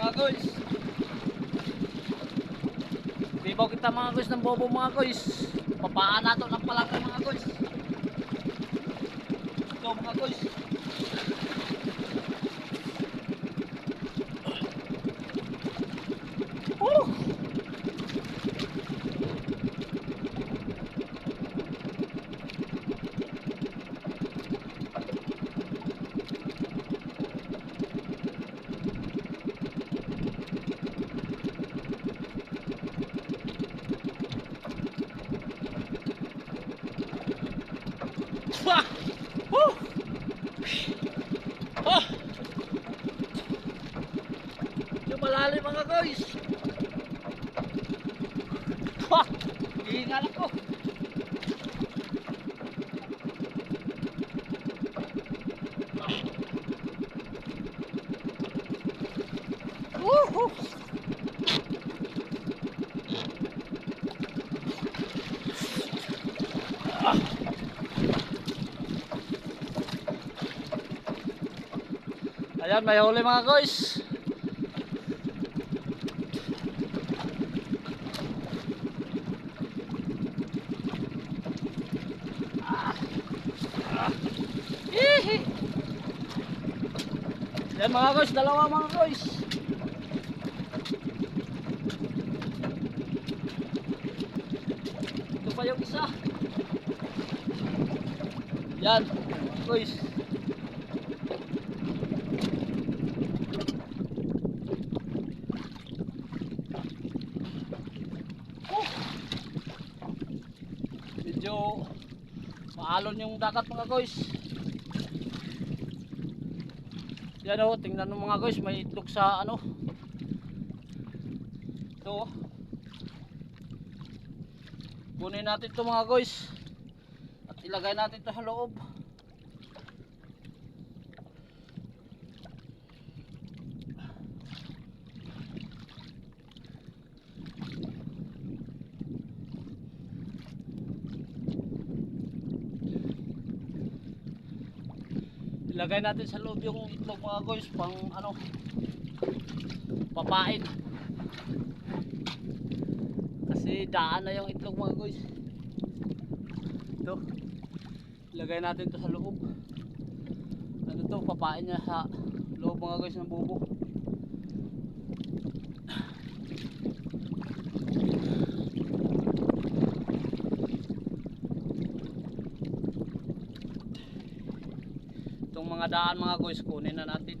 mga guys. Bibaw kita mga guys ng bobo mga guys. Papaan nato ng palaki mga guys. Ito mga guys. Oh! Wah! Woo! Ah! Yung malalim mga guys. Ha! Hihingal ako. Ayan, may huli mga guys. Ayan mga guys, dalawa mga guys. Ito pa yung isa. Yan, guys. Oh. Medyo maalon yung dagat mga guys. Yan o, tingnan mo mga guys, may itlog sa ano. Ito. oh. Kunin natin to mga guys. At ilagay natin to sa loob. Ilagay natin sa loob yung itlog mga guys pang ano papain. Kasi daan na yung itlog mga guys. Ito. Ilagay natin to sa loob. Ano to papain niya sa loob mga guys ng bubo. Mga daan mga guys kunin na natin.